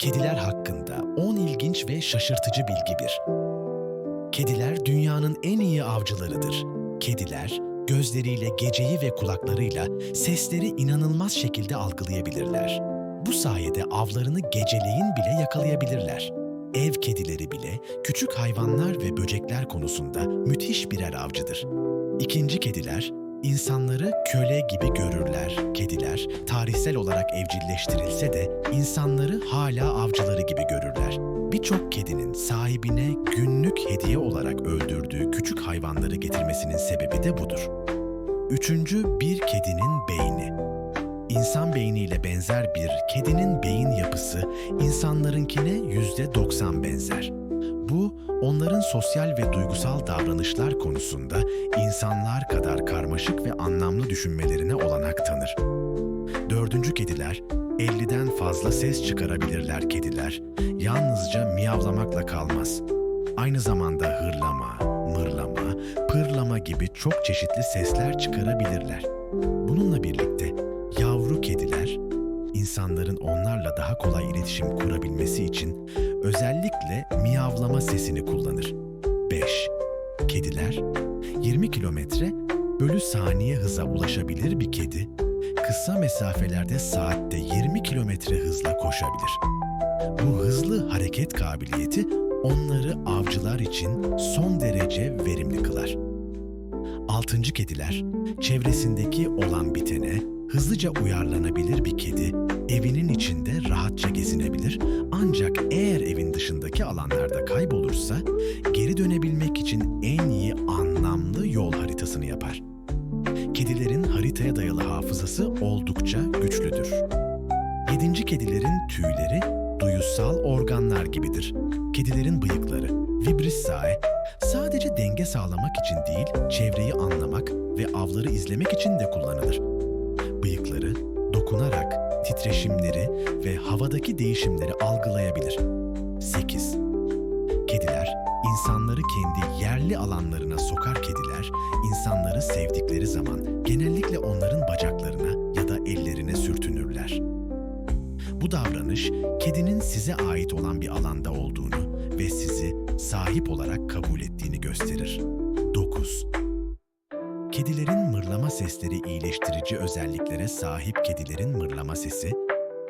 Kediler hakkında 10 ilginç ve şaşırtıcı bilgi bir. Kediler dünyanın en iyi avcılarıdır. Kediler gözleriyle geceyi ve kulaklarıyla sesleri inanılmaz şekilde algılayabilirler. Bu sayede avlarını geceleyin bile yakalayabilirler. Ev kedileri bile küçük hayvanlar ve böcekler konusunda müthiş birer avcıdır. İkinci kediler insanları köle gibi görürler. Kediler tarihsel olarak evcilleştirilse de insanları hala avcıları gibi görürler. Birçok kedinin sahibine günlük hediye olarak öldürdüğü küçük hayvanları getirmesinin sebebi de budur. Üçüncü bir kedinin beyni. İnsan beyniyle benzer bir kedinin beyin yapısı insanlarınkine yüzde 90 benzer. Bu, onların sosyal ve duygusal davranışlar konusunda insanlar kadar karmaşık ve anlamlı düşünmelerine olanak tanır. Dördüncü kediler, 50'den fazla ses çıkarabilirler kediler. Yalnızca miyavlamakla kalmaz. Aynı zamanda hırlama, mırlama, pırlama gibi çok çeşitli sesler çıkarabilirler. Bununla birlikte yavru kediler, insanların onlarla daha kolay iletişim kurabilmesi için özellikle miyavlama sesini kullanır. 5. Kediler 20 kilometre bölü saniye hıza ulaşabilir bir kedi, kısa mesafelerde saatte 20 kilometre hızla koşabilir. Bu hızlı hareket kabiliyeti onları avcılar için son derece verimli kılar. Altıncı kediler, çevresindeki olan bitene hızlıca uyarlanabilir bir kedi, evinin içinde rahatça gezinebilir ancak eğer evin dışındaki alanlarda kaybolursa geri dönebilmek için hafızası oldukça güçlüdür. Yedinci kedilerin tüyleri duyusal organlar gibidir. Kedilerin bıyıkları, vibrissae, sadece denge sağlamak için değil, çevreyi anlamak ve avları izlemek için de kullanılır. Bıyıkları dokunarak titreşimleri ve havadaki değişimleri algılayabilir. 8. Kediler, insanları kendi yerli alanlarına sokar kediler, insanları sevdikleri zaman genellikle onların bacaklarına Bu davranış, kedinin size ait olan bir alanda olduğunu ve sizi sahip olarak kabul ettiğini gösterir. 9. Kedilerin mırlama sesleri iyileştirici özelliklere sahip kedilerin mırlama sesi,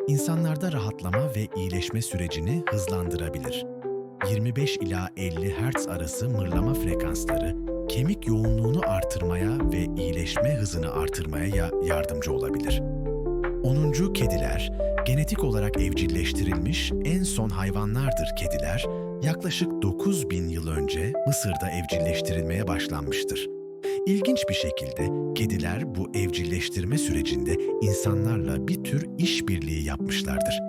insanlarda rahatlama ve iyileşme sürecini hızlandırabilir. 25 ila 50 Hz arası mırlama frekansları, kemik yoğunluğunu artırmaya ve iyileşme hızını artırmaya ya- yardımcı olabilir. 10. Kediler, genetik olarak evcilleştirilmiş en son hayvanlardır kediler, yaklaşık 9000 yıl önce Mısır'da evcilleştirilmeye başlanmıştır. İlginç bir şekilde kediler bu evcilleştirme sürecinde insanlarla bir tür işbirliği yapmışlardır.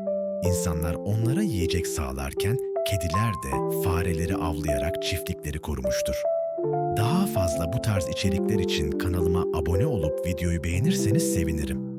İnsanlar onlara yiyecek sağlarken kediler de fareleri avlayarak çiftlikleri korumuştur. Daha fazla bu tarz içerikler için kanalıma abone olup videoyu beğenirseniz sevinirim.